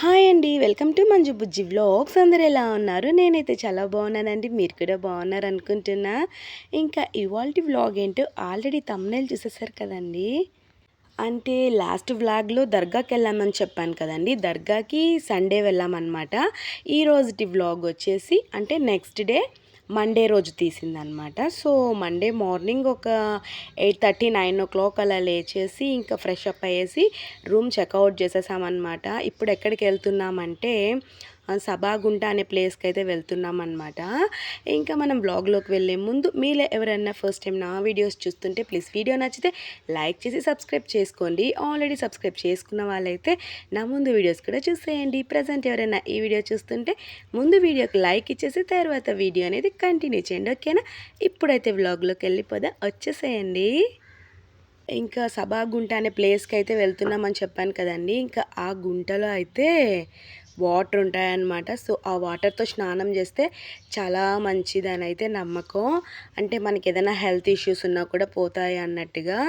Hi అండి. Welcome to Manju Bujji vlogs. అందరు ఎలా ఉన్నారు? నేనైతే చాలా బాగున్నానండి. మీరు కూడా బాగున్నారు అనుకుంటున్నా ఇంకా ఇవాళ వ్లాగ్ ఏంటో ఆల్రెడీ తమ్నేల్ చూసేసారు కదండి. అంటే లాస్ట్ వ్లాగ్లో దర్గాకి వెళ్ళామని చెప్పాను కదండి. దర్గాకి సండే వెళ్ళామన్నమాట. ఈ రోజుటి వ్లాగ్ వచ్చేసి అంటే నెక్స్ట్ డే మండే రోజు తీసిందనమాట సో మండే మార్నింగ్ ఒక eight thirty nine o'clock అలా లేచేసి ఇంకా ఫ్రెష్ అప్ అయ్యేసి రూమ్ చెక్అవుట్ చేసేసామన్నమాట. ఇప్పుడు ఎక్కడికి వెళ్తున్నామంటే సభాగుంట అనే ప్లేస్కి అయితే వెళ్తున్నాం అనమాట ఇంకా మనం బ్లాగ్లోకి వెళ్ళే ముందు మీలో ఎవరైనా ఫస్ట్ టైం నా వీడియోస్ చూస్తుంటే ప్లీజ్ వీడియో నచ్చితే లైక్ చేసి సబ్స్క్రైబ్ చేసుకోండి. ఆల్రెడీ సబ్స్క్రైబ్ చేసుకున్న వాళ్ళైతే నా ముందు వీడియోస్ కూడా చూసేయండి. ప్రజెంట్ ఎవరైనా ఈ వీడియో చూస్తుంటే ముందు వీడియోకి లైక్ ఇచ్చేసి తర్వాత వీడియో అనేది కంటిన్యూ చేయండి ఓకేనా? ఇప్పుడైతే బ్లాగ్లోకి వెళ్ళిపోదా వచ్చేసేయండి. ఇంకా సభా గుంట అనే ప్లేస్కి అయితే వెళ్తున్నామని చెప్పాను కదండి. ఇంకా ఆ గుంటలో అయితే వాటర్ ఉంటాయన్నమాట. సో ఆ వాటర్తో స్నానం చేస్తే చాలా మంచిది అని అయితే నమ్మకం. అంటే మనకి ఏదైనా హెల్త్ ఇష్యూస్ ఉన్నా కూడా పోతాయి అన్నట్టుగా.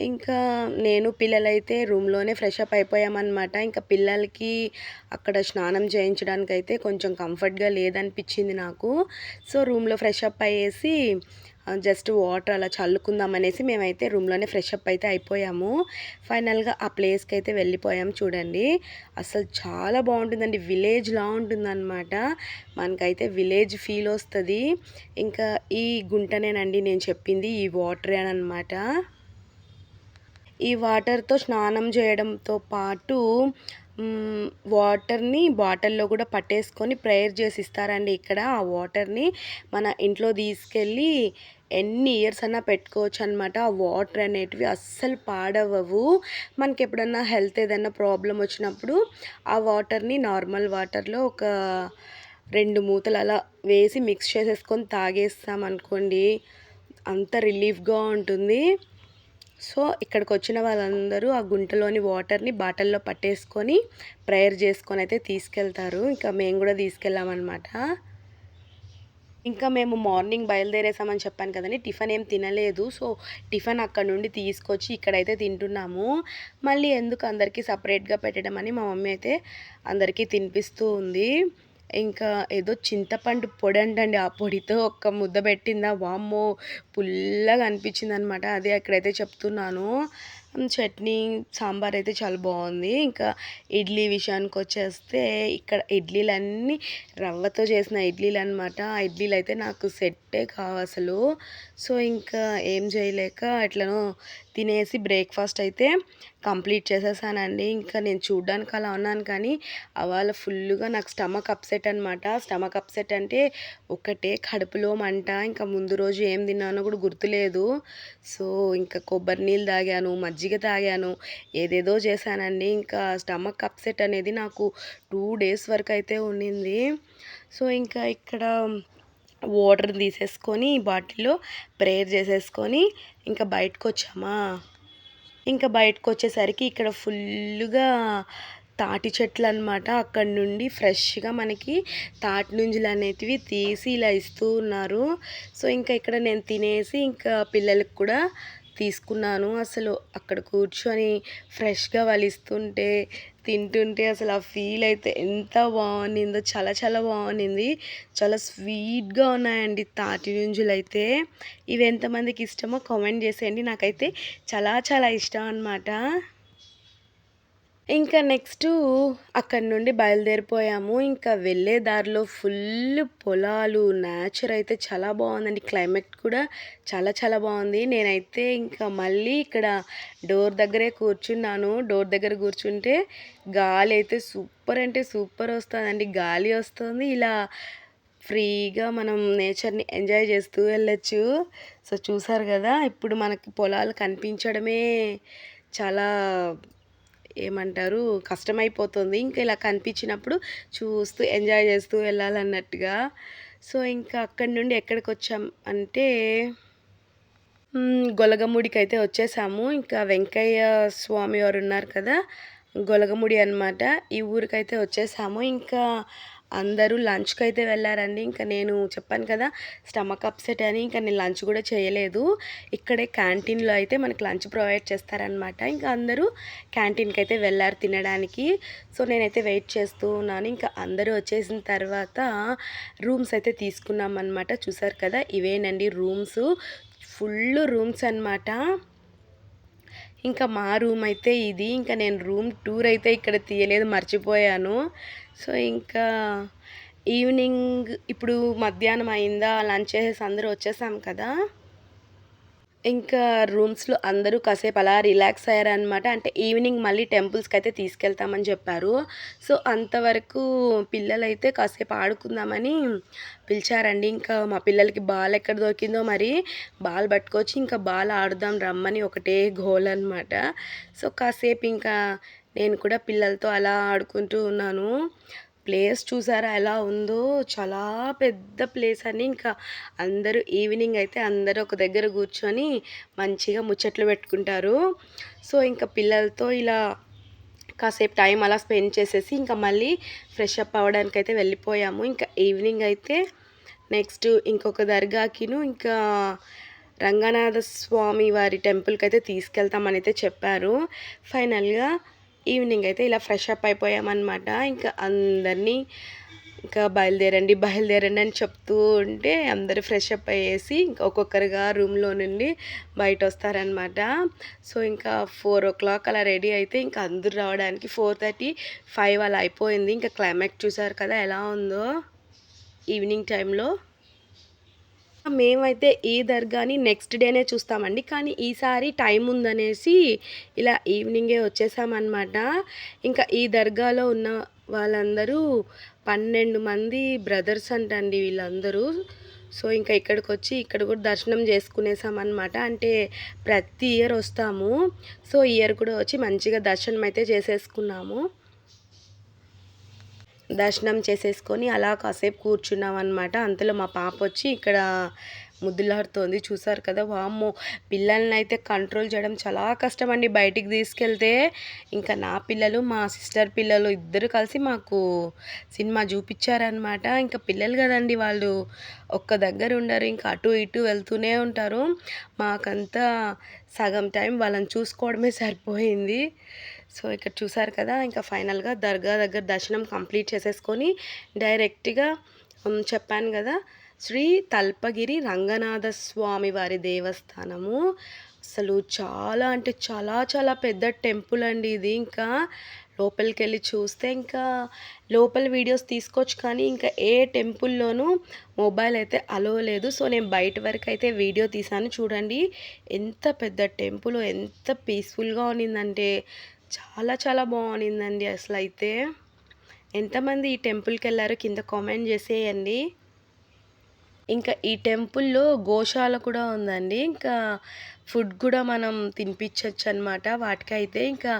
ఇంకా నేను పిల్లలైతే రూమ్లోనే ఫ్రెష్ అప్ అయిపోయామన్నమాట. ఇంకా పిల్లలకి అక్కడ స్నానం చేయించడానికి అయితే కొంచెం కంఫర్ట్గా లేదనిపించింది నాకు. సో రూమ్లో ఫ్రెష్ అప్ అయ్యేసి జస్ట్ వాటర్ అలా చల్లుకుందాం అనేసి మేమైతే రూమ్లోనే ఫ్రెష్ అప్ అయితే అయిపోయాము. ఫైనల్గా ఆ ప్లేస్కి అయితే వెళ్ళిపోయాము చూడండి. అసలు చాలా బాగుంటుందండి. విలేజ్లా ఉంటుందన్నమాట. మనకైతే విలేజ్ ఫీల్ వస్తుంది. ఇంకా ఈ గుంటనేనండి నేను చెప్పింది ఈ వాటర్ అని అనమాట. ఈ వాటర్తో స్నానం చేయడంతో పాటు వాటర్ని బాటిల్లో కూడా పట్టేసుకొని ప్రేయర్ చేసి ఇస్తారండి ఇక్కడ. ఆ వాటర్ని మన ఇంట్లో తీసుకెళ్ళి ఎన్ని ఇయర్స్ అన్నా పెట్టుకోవచ్చు అనమాట ఆ వాటర్ అనేటివి అస్సలు పాడవవు మనకి ఎప్పుడన్నా హెల్త్ ఏదైనా ప్రాబ్లం వచ్చినప్పుడు ఆ వాటర్ని నార్మల్ వాటర్లో ఒక రెండు మూతలు అలా వేసి మిక్స్ చేసేసుకొని తాగేస్తాం అనుకోండి అంత రిలీఫ్గా ఉంటుంది. సో ఇక్కడికి వచ్చిన వాళ్ళందరూ ఆ గుంటలోని వాటర్ని బాటిల్లో పట్టేసుకొని ప్రేయర్ చేసుకొని అయితే తీసుకెళ్తారు. ఇంకా మేము కూడా తీసుకెళ్ళామన్నమాట. ఇంకా మేము మార్నింగ్ బయలుదేరేసామని చెప్పాను కదండి. టిఫిన్ ఏం తినలేదు. సో టిఫిన్ అక్కడ నుండి తీసుకొచ్చి ఇక్కడైతే తింటున్నాము. మళ్ళీ ఎందుకు అందరికీ సపరేట్గా పెట్టడం అని మా మమ్మీ అయితే అందరికీ తినిపిస్తూ ఉంది. ఇంకా ఏదో చింతపండు పొడి అంటండి. ఆ పొడితో ఒక్క ముద్ద పెట్టిందా? వామ్మో పుల్లగా అనిపించింది అనమాట అదే అక్కడైతే చెప్తున్నాను. చట్నీ సాంబార్ అయితే చాలా బాగుంది. ఇంకా ఇడ్లీ విషయానికి వచ్చేస్తే ఇక్కడ ఇడ్లీలన్నీ రవ్వతో చేసిన ఇడ్లీలు అనమాట ఆ ఇడ్లీలు అయితే నాకు సెట్టే కావు అసలు. సో ఇంకా ఏం చేయలేక ఎట్లనో తినేసి బ్రేక్ఫాస్ట్ అయితే కంప్లీట్ చేసేసానండి. ఇంకా నేను చూడ్డానికి అలా ఉన్నాను కానీ అవాళ ఫుల్గా నాకు స్టమక్ అప్సెట్ అనమాట స్టమక్ అప్సెట్ అంటే ఒకటే కడుపులో మంట ఇంకా ముందు రోజు ఏం తిన్నానో కూడా గుర్తులేదు. సో ఇంకా కొబ్బరి నీళ్ళు తాగాను మజ్జిగ తాగాను ఏదేదో చేశానండి. ఇంకా స్టమక్ అప్సెట్ అనేది నాకు టూ డేస్ వరకు అయితే ఉండింది. సో ఇంకా ఇక్కడ వాటర్ తీసేసుకొని బాటిల్లో ప్రేయర్ చేసేసుకొని ఇంకా బయటకు వచ్చామా ఇంకా బయటకు వచ్చేసరికి ఇక్కడ ఫుల్గా తాటి చెట్లు అనమాట అక్కడ నుండి ఫ్రెష్గా మనకి తాటి నుంజులు అనేటివి తీసి ఇలా ఇస్తూ ఉన్నారు. సో ఇంకా ఇక్కడ నేను తినేసి ఇంకా పిల్లలకు కూడా తీసుకున్నాను. అసలు అక్కడ కూర్చొని ఫ్రెష్గా వాళ్ళు ఇస్తుంటే తింటుంటే అసలు ఆ ఫీల్ అయితే ఎంత బాగుండిందో చాలా చాలా బాగుండింది. చాలా స్వీట్గా ఉన్నాయండి తాటి నుంజులు అయితే. ఇవి ఎంతమందికి ఇష్టమో కామెంట్ చేసేయండి. నాకైతే చాలా చాలా ఇష్టం అనమాట ఇంకా నెక్స్ట్ అక్కడి నుండి బయలుదేరిపోయాము. ఇంకా వెళ్ళే దారిలో ఫుల్ పొలాలు నేచర్ అయితే చాలా బాగుందండి. క్లైమేట్ కూడా చాలా చాలా బాగుంది. నేనైతే ఇంకా మళ్ళీ ఇక్కడ డోర్ దగ్గరే కూర్చున్నాను. డోర్ దగ్గర కూర్చుంటే గాలి అయితే సూపర్ అంటే సూపర్ వస్తుందండి. గాలి వస్తుంది. ఇలా ఫ్రీగా మనం నేచర్ని ఎంజాయ్ చేస్తూ వెళ్ళచ్చు. సో చూసారు కదా ఇప్పుడు మనకి పొలాలు కనిపించడమే చాలా ఏమంటారు కష్టమైపోతుంది. ఇంకా ఇలా కనిపించినప్పుడు చూస్తూ ఎంజాయ్ చేస్తూ వెళ్ళాలన్నట్టుగా. సో ఇంకా అక్కడి నుండి ఎక్కడికి వచ్చాం అంటే గొలగముడికి అయితే వచ్చేసాము. ఇంకా వెంకయ్య స్వామి వారు ఉన్నారు కదా గొలగముడి అనమాట ఈ ఊరికైతే వచ్చేసాము. ఇంకా అందరూ లంచ్కి అయితే వెళ్ళారండి. ఇంకా నేను చెప్పాను కదా స్టమక్ అప్సెట్ అని ఇంకా నేను లంచ్ కూడా చేయలేదు. ఇక్కడే క్యాంటీన్లో అయితే మనకి లంచ్ ప్రొవైడ్ చేస్తారనమాట ఇంకా అందరూ క్యాంటీన్కి అయితే వెళ్ళారు తినడానికి. సో నేనైతే వెయిట్ చేస్తూ ఉన్నాను. ఇంకా అందరూ వచ్చేసిన తర్వాత రూమ్స్ అయితే తీసుకున్నాం అనమాట చూసారు కదా ఇవేనండి రూమ్స్. ఫుల్ రూమ్స్ అనమాట ఇంకా మా రూమ్ అయితే ఇది. ఇంకా నేను రూమ్ టూర్ అయితే ఇక్కడ తీయలేదు మర్చిపోయాను. సో ఇంకా ఈవినింగ్ ఇప్పుడు మధ్యాహ్నం అయిందా లంచ్ చేసేసి అందరూ వచ్చేసాం కదా. ఇంకా రూమ్స్లో అందరూ కాసేపు అలా రిలాక్స్ అయ్యారనమాట అంటే ఈవినింగ్ మళ్ళీ టెంపుల్స్కి అయితే తీసుకెళ్తామని చెప్పారు. సో అంతవరకు పిల్లలైతే కాసేపు ఆడుకుందామని పిలిచారండి. ఇంకా మా పిల్లలకి బాల్ ఎక్కడ దొరికిందో మరి బాల్ పట్టుకొచ్చి ఇంకా బాల్ ఆడుదాం రమ్మని ఒకటే గోల్ అనమాట సో కాసేపు ఇంకా నేను కూడా పిల్లలతో అలా ఆడుకుంటూ ఉన్నాను. ప్లేస్ చూసారా ఎలా ఉందో? చాలా పెద్ద ప్లేస్ అని ఇంకా అందరూ ఈవినింగ్ అయితే అందరూ ఒక దగ్గర కూర్చొని మంచిగా ముచ్చట్లు పెట్టుకుంటారు. సో ఇంకా పిల్లలతో ఇలా కాసేపు టైం అలా స్పెండ్ చేసేసి ఇంకా మళ్ళీ ఫ్రెష్ అప్ అవ్వడానికి అయితే వెళ్ళిపోయాము. ఇంకా ఈవినింగ్ అయితే నెక్స్ట్ ఇంకొక దర్గాకిను ఇంకా రంగనాథ స్వామి వారి టెంపుల్కి అయితే తీసుకెళ్తామని అయితే చెప్పారు. ఫైనల్గా ఈవినింగ్ అయితే ఇలా ఫ్రెష్ అప్ అయిపోయామన్నమాట. ఇంకా అందరినీ ఇంకా బయలుదేరండి బయలుదేరండి అని చెప్తూ ఉంటే అందరూ ఫ్రెష్ అప్ అయ్యేసి ఇంకా ఒక్కొక్కరుగా రూమ్లో నుండి బయట వస్తారనమాట సో ఇంకా ఫోర్ ఓ క్లాక్ అలా రెడీ అయితే ఇంకా అందరూ రావడానికి ఫోర్ థర్టీ ఫైవ్ అలా అయిపోయింది. ఇంకా క్లైమాక్స్ చూసారు కదా ఎలా ఉందో ఈవినింగ్ టైంలో. మేమైతే ఈ దర్గాని నెక్స్ట్ డేనే చూస్తామండి. కానీ ఈసారి టైం ఉందనేసి ఇలా ఈవినింగే వచ్చేసామన్నమాట. ఇంకా ఈ దర్గాలో ఉన్న వాళ్ళందరూ పన్నెండు మంది బ్రదర్స్ అంటండి వీళ్ళందరూ. సో ఇంకా ఇక్కడికి వచ్చి ఇక్కడ కూడా దర్శనం చేసుకునేసామన్నమాట. అంటే ప్రతి ఇయర్ వస్తాము. సో ఇయర్ కూడా వచ్చి మంచిగా దర్శనం అయితే చేసేసుకున్నాము. దర్శనం చేసేసుకొని అలా కాసేపు కూర్చున్నాం అనమాట అంతలో మా పాప వచ్చి ఇక్కడ ముద్దులాడుతోంది. చూసారు కదా? వామ్మో! పిల్లల్ని అయితే కంట్రోల్ చేయడం చాలా కష్టం అండి బయటికి తీసుకెళ్తే. ఇంకా నా పిల్లలు మా సిస్టర్ పిల్లలు ఇద్దరు కలిసి మాకు సినిమా చూపించారనమాట ఇంకా పిల్లలు కదండి వాళ్ళు. ఒక్క దగ్గర ఉండరు. ఇంకా అటు ఇటు వెళ్తూనే ఉంటారు. మాకంతా సగం టైం వాళ్ళని చూసుకోవడమే సరిపోయింది. సో ఇక్కడ చూసారు కదా ఇంకా ఫైనల్గా దర్గా దగ్గర దర్శనం కంప్లీట్ చేసేసుకొని డైరెక్ట్గా చెప్పాను కదా శ్రీ తల్పగిరి రంగనాథ స్వామి వారి దేవస్థానము. అసలు చాలా అంటే చాలా చాలా పెద్ద టెంపుల్ అండి ఇది. ఇంకా లోపలికి వెళ్ళి చూస్తే ఇంకా లోపల వీడియోస్ తీసుకోవచ్చు కానీ ఇంకా ఏ టెంపుల్లోనూ మొబైల్ అయితే అలో లేదు. సో నేను బయట వరకు అయితే వీడియో తీసాను చూడండి ఎంత పెద్ద టెంపుల్ ఎంత పీస్ఫుల్గా ఉన్నిందంటే చాలా చాలా బాగుండిందండి అసలు అయితే ఎంతమంది ఈ టెంపుల్కి వెళ్ళారో కింద కామెంట్ చేసేయండి. ఇంకా ఈ టెంపుల్లో గోశాల కూడా ఉందండి. ఇంకా ఫుడ్ కూడా మనం తినిపించవచ్చు అనమాట వాటికైతే ఇంకా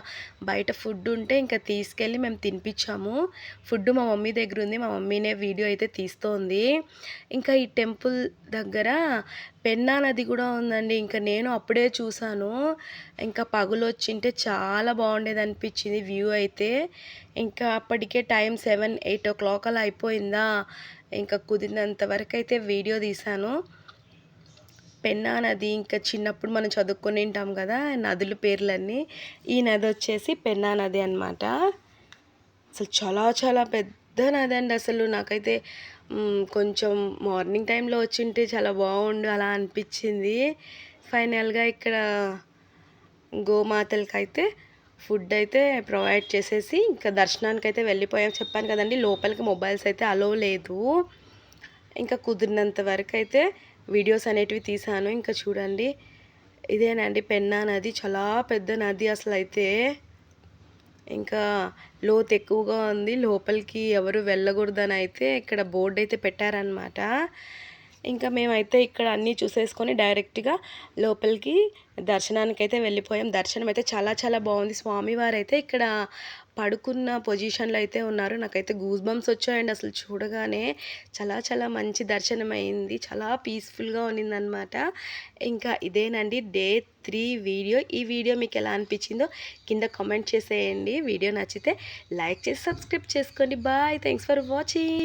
బయట ఫుడ్ ఉంటే ఇంకా తీసుకెళ్ళి మేము తినిపించాము. ఫుడ్ మా మమ్మీ దగ్గర ఉంది. మా మమ్మీనే వీడియో అయితే తీస్తోంది. ఇంకా ఈ టెంపుల్ దగ్గర పెన్నా నది కూడా ఉందండి. ఇంకా నేను అప్పుడే చూశాను. ఇంకా పగులు వచ్చింటే చాలా బాగుండేది అనిపించింది వ్యూ అయితే. ఇంకా అప్పటికే time seven eight o'clock అలా అయిపోయిందా. ఇంకా కుదిరినంత వరకు అయితే వీడియో తీశాను. పెన్నా నది ఇంకా చిన్నప్పుడు మనం చదువుకొని ఉంటాం కదా నదుల పేర్లన్నీ. ఈ నది వచ్చేసి పెన్నా నది అనమాట అసలు చాలా చాలా పెద్ద నది అండి అసలు. నాకైతే కొంచెం మార్నింగ్ టైంలో వచ్చింటే చాలా బాగుండు అలా అనిపించింది. ఫైనల్గా ఇక్కడ గోమాతలకైతే ఫుడ్ అయితే ప్రొవైడ్ చేసేసి ఇంకా దర్శనానికి అయితే వెళ్ళిపోయాం. చెప్పాను కదండి లోపలికి మొబైల్స్ అయితే అలో లేదు. ఇంకా కుదిరినంత వరకు అయితే వీడియోస్ అనేటివి తీసాను ఇంకా చూడండి ఇదేనండి పెన్నా నది చాలా పెద్ద నది అసలు అయితే ఇంకా లోతు ఎక్కువగా ఉంది లోపలికి ఎవరు వెళ్ళకూడదని అయితే ఇక్కడ బోర్డు అయితే పెట్టారనమాట ఇంకా మేమైతే ఇక్కడ అన్నీ చూసేసుకొని డైరెక్ట్గా లోపలికి దర్శనానికి అయితే వెళ్ళిపోయాం. దర్శనం అయితే చాలా చాలా బాగుంది. స్వామివారు అయితే ఇక్కడ పడుకున్న పొజిషన్లో అయితే ఉన్నారు. నాకైతే గూస్ బంప్స్ వచ్చాయండి. అసలు చూడగానే చాలా చాలా మంచి దర్శనం అయింది చాలా పీస్ఫుల్గా ఉన్నిందనమాట ఇంకా ఇదేనండి డే త్రీ వీడియో. ఈ వీడియో మీకు ఎలా అనిపించిందో కింద కామెంట్ చేసేయండి. వీడియో నచ్చితే లైక్ చేసి సబ్స్క్రైబ్ చేసుకోండి. బాయ్. Thanks for watching.